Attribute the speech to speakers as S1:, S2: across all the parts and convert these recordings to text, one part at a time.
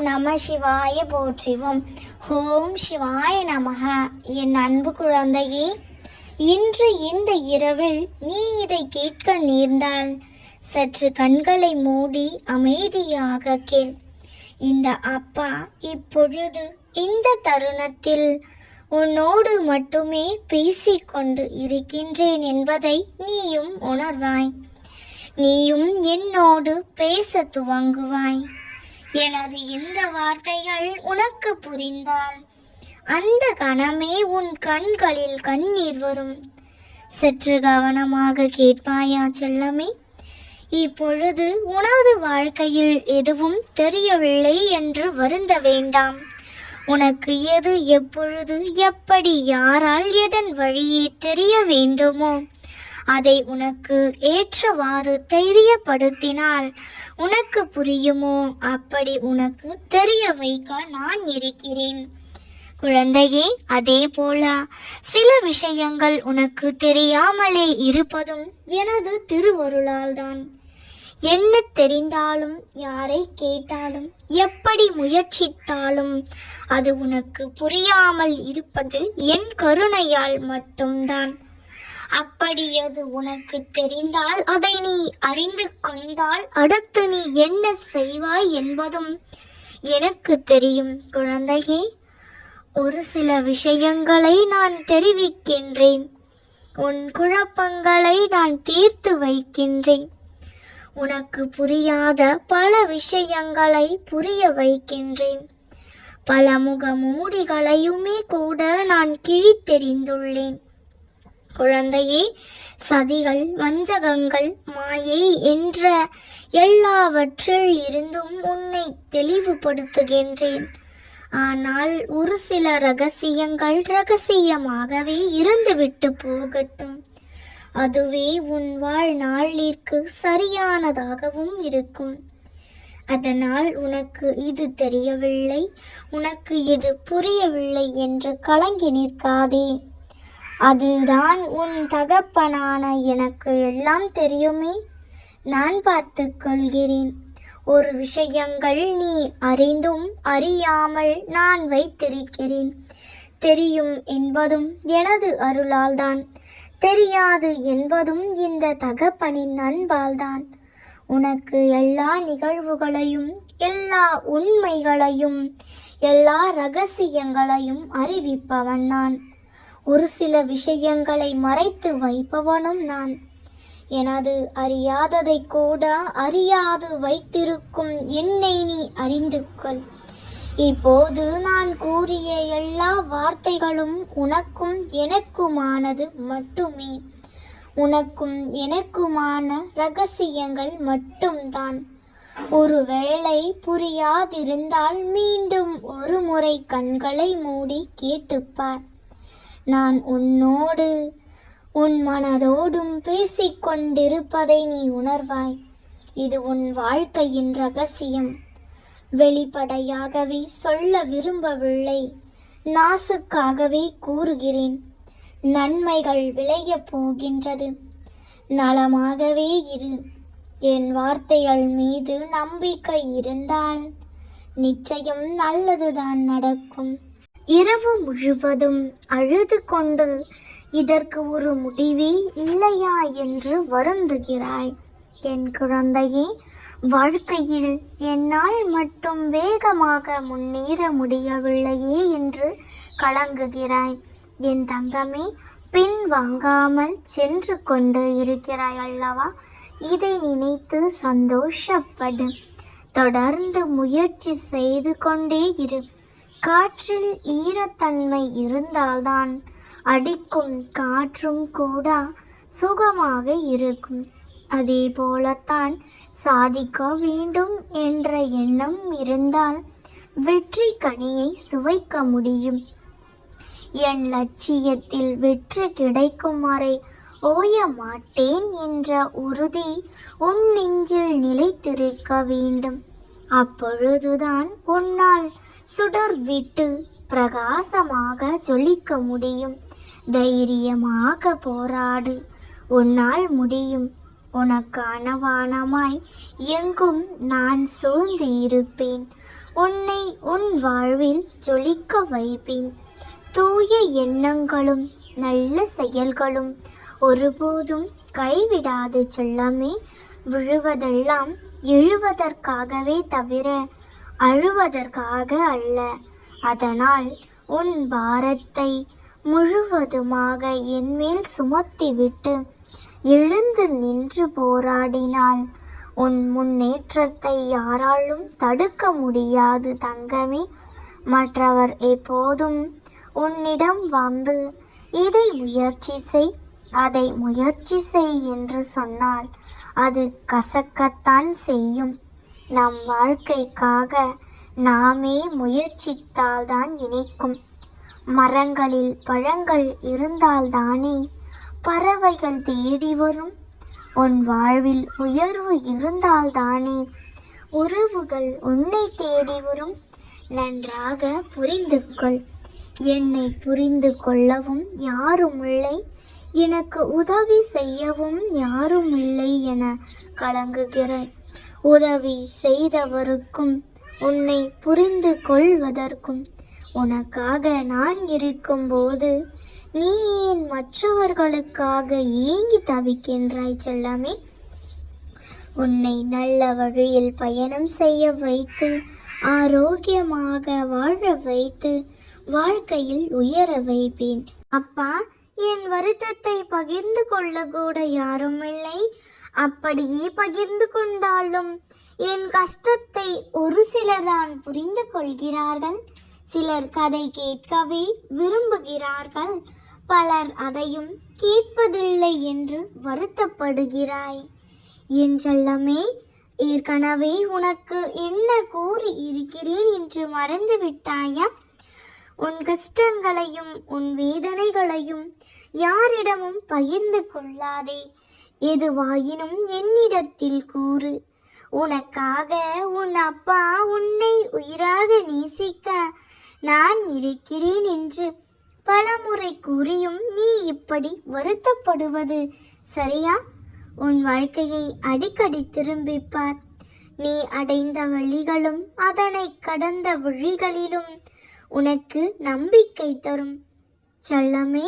S1: நம சிவாய போற்றிவோம். ஓம் சிவாய நமக என் அன்பு குழந்தையே இன்று இந்த இரவில் நீ இதை கேட்க நேர்ந்தால் சற்று கண்களை மூடி அமைதியாக கேள். இந்த அப்பா இப்பொழுது இந்த தருணத்தில் உன்னோடு மட்டுமே பேசிக்கொண்டு இருக்கின்றேன் என்பதை நீயும் உணர்வாய். நீயும் என்னோடு பேச துவங்குவாய். எனது இந்த வார்த்தைகள் உனக்கு புரிந்தால் அந்த கணமே உன் கண்களில் கண்ணீர் வரும். சற்று கவனமாக கேட்பாயா செல்லமே? இப்பொழுது உனது வாழ்க்கையில் எதுவும் தெரியவில்லை என்று வருந்த வேண்டாம். உனக்கு எது எப்பொழுது எப்படி யாரால் எதன் வழியே தெரிய வேண்டுமோ? அதை உனக்கு ஏற்றவாறு தெரியப்படுத்தினால் உனக்கு புரியுமோ? அப்படி உனக்கு தெரிய வைக்க நான் இருக்கிறேன். குழந்தையே அதே போல சில விஷயங்கள் உனக்கு தெரியாமலே இருப்பதும் எனது திருவருளால்தான். என்ன தெரிந்தாலும் யாரை கேட்டாலும் எப்படி முயற்சித்தாலும் அது உனக்கு புரியாமல் இருப்பது என் கருணையால் மட்டும்தான். அப்படி அது உனக்கு தெரிந்தால் அதை நீ அறிந்து கொண்டால் அடுத்து நீ என்ன செய்வாய் என்பதும் எனக்கு தெரியும் குழந்தையே. ஒரு சில விஷயங்களை நான் தெரிவிக்கின்றேன். உன் குழப்பங்களை நான் தீர்த்து வைக்கின்றேன். உனக்கு புரியாத பல விஷயங்களை புரிய வைக்கின்றேன். பல முகமூடிகளையுமே கூட நான் கிழித்தெறிந்துள்ளேன். குழந்தையே சதிகள் வஞ்சகங்கள் மாயை என்ற எல்லாவற்றில் இருந்தும் உன்னை தெளிவுபடுத்துகின்றேன். ஆனால் ஒரு சில ரகசியங்கள் ரகசியமாகவே இருந்துவிட்டு போகட்டும். அதுவே உன் வாழ்நாளிற்கு சரியானதாகவும் இருக்கும். அதனால் உனக்கு இது தெரியவில்லை உனக்கு இது புரியவில்லை என்று கலங்கி நிற்காதே. அதுதான் உன் தகப்பனான எனக்கு எல்லாம் தெரியுமே. நான் பார்த்து கொள்கிறேன். ஒரு விஷயங்கள் நீ அறிந்தும் அறியாமல் நான் வைத்திருக்கிறேன். தெரியும் என்பதும் எனது அருளால்தான். தெரியாது என்பதும் இந்த தகப்பனின் அன்பால்தான். உனக்கு எல்லா நிகழ்வுகளையும் எல்லா உண்மைகளையும் எல்லா ரகசியங்களையும் அறிவிப்பவன் நான். ஒரு சில விஷயங்களை மறைத்து வைப்பவனும் நான். எனது அறியாததை கூட அறியாது வைத்திருக்கும் என்னை நீ அறிந்து கொள் இப்போது நான் கூறிய எல்லா வார்த்தைகளும் உனக்கும் எனக்குமானது மட்டுமே. உனக்கும் எனக்குமான ரகசியங்கள் மட்டும்தான். ஒருவேளை புரியாதிருந்தால் மீண்டும் ஒரு முறை கண்களை மூடி கேட்டுப்பார். நான் உன்னோடு உன் மனதோடும் பேசிக்கொண்டிருப்பதை நீ உணர்வாய். இது உன் வாழ்க்கையின் ரகசியம். வெளிப்படையாகவே சொல்ல விரும்பவில்லை. நாசுக்காகவே கூறுகிறேன். நன்மைகள் விளையப் போகின்றது. நலமாகவே இரு. என் வார்த்தைகள் மீது நம்பிக்கை இருந்தால் நிச்சயம் நல்லதுதான் நடக்கும். இரவு முழுவதும் அழுது கொண்டு இதற்கு ஒரு முடிவே இல்லையா என்று வருந்துகிறாய் என் குழந்தையே வாழ்க்கையில் என்னால் மட்டும் வேகமாக முன்னேற முடியவில்லையே என்று கலங்குகிறாய். என் தங்கமே பின் வாங்காமல் சென்று கொண்டு இருக்கிறாய் அல்லவா? இதை நினைத்து சந்தோஷப்படு. தொடர்ந்து முயற்சி செய்து கொண்டே இரு. காற்றில் ஈரத்தன்மை இருந்தால்தான் அடிக்கும் காற்றும் கூட சுகமாக இருக்கும். அதே போலத்தான் சாதிக்க வேண்டும் என்ற எண்ணம் இருந்தால் வெற்றி கனியை சுவைக்க முடியும். என் லட்சியத்தில் வெற்றி கிடைக்கும் வரை ஓய மாட்டேன் என்ற உறுதி உன் நெஞ்சில் நிலைத்திருக்க வேண்டும். அப்பொழுதுதான் உன்னால் சுடர் விட்டு பிரகாசமாக ஜொலிக்க முடியும். தைரியமாக போராடு. உன்னால் முடியும். உனக்கான வானமாய் எங்கும் நான் சூழ்ந்து இருப்பேன். உன்னை உன் வாழ்வில் ஜொலிக்க வைப்பேன். தூய எண்ணங்களும் நல்ல செயல்களும் ஒருபோதும் கைவிடாது செல்லமே. விழுவதெல்லாம் எழுவதற்காகவே தவிர அழுவதற்காக அல்ல. அதனால் உன் பாரத்தை முழுவதுமாக என்மேல் சுமத்திவிட்டு எழுந்து நின்று போராடினால் உன் முன்னேற்றத்தை யாராலும் தடுக்க முடியாது தங்கமே. மற்றவர் எப்போதும் உன்னிடம் வந்து இதை முயற்சி செய் அதை முயற்சி செய் என்று சொன்னால் அது கசக்கத்தான் செய்யும். நம் வாழ்க்கைக்காக நாமே முயற்சித்தால்தான் இணைக்கும் மரங்களில் பழங்கள் இருந்தால்தானே பறவைகள் தேடி வரும். உன் வாழ்வில் உயர்வு இருந்தால்தானே உறவுகள் உன்னை தேடி வரும். நன்றாக புரிந்து கொள் என்னை புரிந்து கொள்ளவும் யாரும் இல்லை எனக்கு உதவி செய்யவும் யாரும் இல்லை என கலங்குகிறாய் உதவி செய்தவருக்கும் உன்னை புரிந்து கொள்வதற்கும். உனக்காக நான் இருக்கும்போது நீ ஏன் மற்றவர்களுக்காக ஏங்கி தவிக்கின்றாய் செல்லாமே. உன்னை நல்ல வழியில் பயணம் செய்ய வைத்து ஆரோக்கியமாக வாழ வைத்து வாழ்க்கையில் உயர வைப்பேன். அப்பா என் வருத்தத்தை பகிர்ந்து கொள்ள கூட யாரும் இல்லை அப்படியே பகிர்ந்து கொண்டாலும் என் கஷ்டத்தை ஒரு சிலர்தான் புரிந்து கொள்கிறார்கள். சிலர் கதை கேட்கவே விரும்புகிறார்கள். பலர் அதையும் கேட்பதில்லை என்று வருத்தப்படுகிறாய். என் செல்லமே ஏற்கனவே உனக்கு என்ன கூறி இருக்கிறேன் என்று மறந்து விட்டாயா உன் கஷ்டங்களையும் உன் வேதனைகளையும் யாரிடமும் பகிர்ந்து கொள்ளாதே. எதுவாயினும் என்னிடத்தில் கூறு. உனக்காக உன் அப்பா உன்னை உயிராக நேசிக்க நான் இருக்கிறேன் என்று பலமுறை கூறியும் நீ இப்படி வருத்தப்படுவது சரியா? உன் வாழ்க்கையை அடிக்கடி திரும்பிப்பார். நீ அடைந்த வழிகளும் அதனை கடந்த வழிகளிலும் உனக்கு நம்பிக்கை தரும். செல்லமே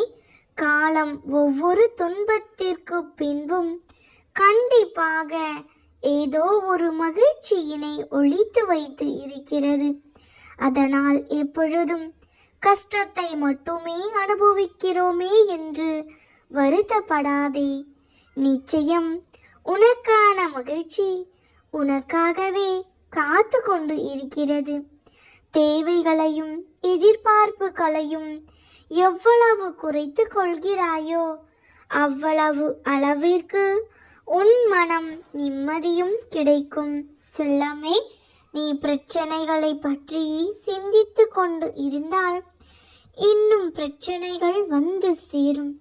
S1: காலம் ஒவ்வொரு துன்பத்திற்கு பின்பும் கண்டிப்பாக ஏதோ ஒரு மகிழ்ச்சியினை ஒழித்து வைத்து இருக்கிறது. அதனால் எப்பொழுதும் கஷ்டத்தை மட்டுமே அனுபவிக்கிறோமே என்று வருத்தப்படாதே. நிச்சயம் உனக்கான மகிழ்ச்சி உனக்காகவே காத்து கொண்டு இருக்கிறது. தேவைகளையும் எதிர்பார்ப்புகளையும் எவ்வளவு குறைத்து கொள்கிறாயோ அவ்வளவு அளவிற்கு உன் மனம் நிம்மதியும் கிடைக்கும். செல்லமே நீ பிரச்சனைகளை பற்றி சிந்தித்து கொண்டு இருந்தால் இன்னும் பிரச்சனைகள் வந்து சேரும்.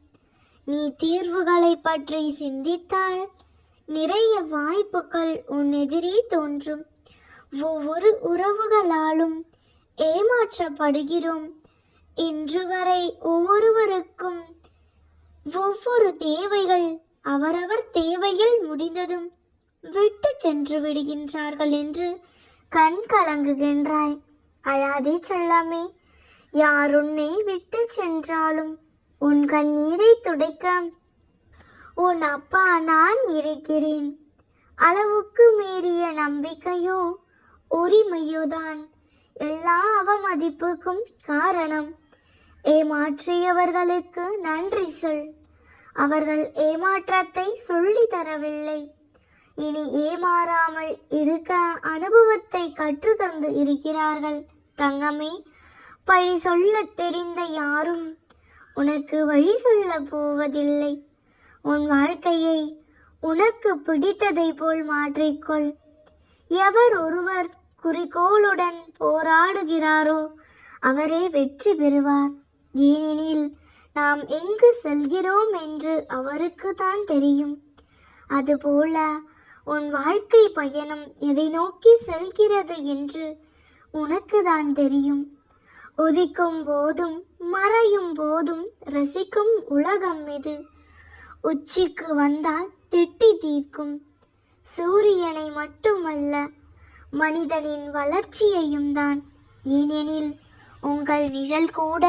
S1: நீ தீர்வுகளை பற்றி சிந்தித்தால் நிறைய வாய்ப்புகள் உன் எதிரே தோன்றும். ஒவ்வொரு உறவுகளாலும் ஏமாற்றப்படுகிறோம். இன்று வரை ஒவ்வொருவருக்கும் ஒவ்வொரு தேவைகள் அவரவர் தேவையில் முடிந்ததும் விட்டு சென்று விடுகின்றார்கள் என்று கண் கலங்குகின்றாய். அழாதே சொல்லாமே யார் உன்னை விட்டு சென்றாலும் உன் கண்ணீரை துடைக்க உன் அப்பா நான் இருக்கிறேன். அளவுக்கு மீறிய நம்பிக்கையோ உரிமையோதான். எல்லா அவமதிப்புக்கும் காரணம். ஏமாற்றியவர்களுக்கு நன்றி சொல். அவர்கள் ஏமாற்றத்தை சொல்லி தரவில்லை. இனி ஏமாறாமல் இருக்க அனுபவத்தை கற்று தந்து இருக்கிறார்கள். தங்கமே பழி சொல்ல தெரிந்த யாரும் உனக்கு வழி சொல்ல போவதில்லை. உன் வாழ்க்கையை உனக்கு பிடித்ததை போல் மாற்றிக்கொள். எவர் ஒருவர் குறிக்கோளுடன் போராடுகிறாரோ அவரே வெற்றி பெறுவார். ஏனெனில் நாம் எங்கு செல்கிறோம் என்று அவருக்கு தான் தெரியும். அதுபோல உன் வாழ்க்கை பயணம் எதை நோக்கி செல்கிறது என்று உனக்கு தான் தெரியும். உதிக்கும் போதும் மறையும் போதும் ரசிக்கும் உலகம் இது. உச்சிக்கு வந்தால் திட்டி தீர்க்கும். சூரியனை மட்டுமல்ல மனிதனின் வளர்ச்சியையும் தான். ஏனெனில் உங்கள் நிழல் கூட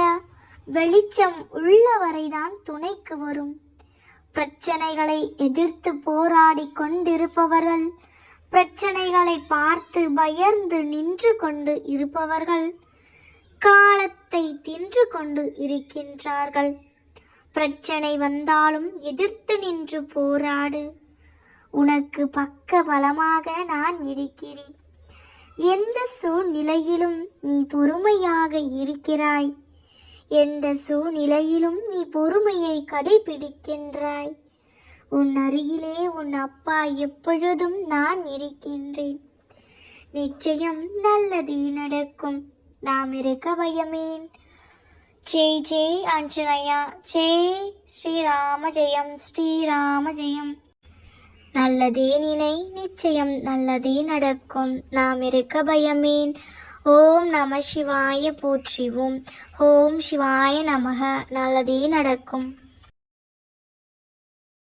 S1: வெளிச்சம் உள்ளவரைதான் துணைக்கு வரும். பிரச்சனைகளை எதிர்த்து போராடி கொண்டிருப்பவர்கள் பிரச்சனைகளை பார்த்து பயந்து நின்று கொண்டு இருப்பவர்கள் காலத்தை தின்று கொண்டு இருக்கின்றார்கள். பிரச்சனை வந்தாலும் எதிர்த்து நின்று போராடு. உனக்கு பக்க பலமாக நான் இருக்கிறேன். எந்த சூழ்நிலையிலும் நீ பொறுமையாக இருக்கிறாய்? எந்த சூழ்நிலையிலும் நீ பொறுமையை கடைபிடிக்கின்றாய்? உன் அருகிலே உன் அப்பா எப்பொழுதும் நான் இருக்கின்றேன். நிச்சயம் நல்லதே நடக்கும். நாம் இருக்க பயமேன் ஜெய் ஜெய் ஆஞ்சநேயா. ஜெய். ஸ்ரீராம ஜெயம். ஸ்ரீராம ஜெயம். நல்லதே நினை நிச்சயம் நல்லதே நடக்கும். நாம் இருக்க பயமேன். ஓம் நம சிவாய போற்றிவோம். ஓம் சிவாய நமக. நல்லதே நடக்கும்.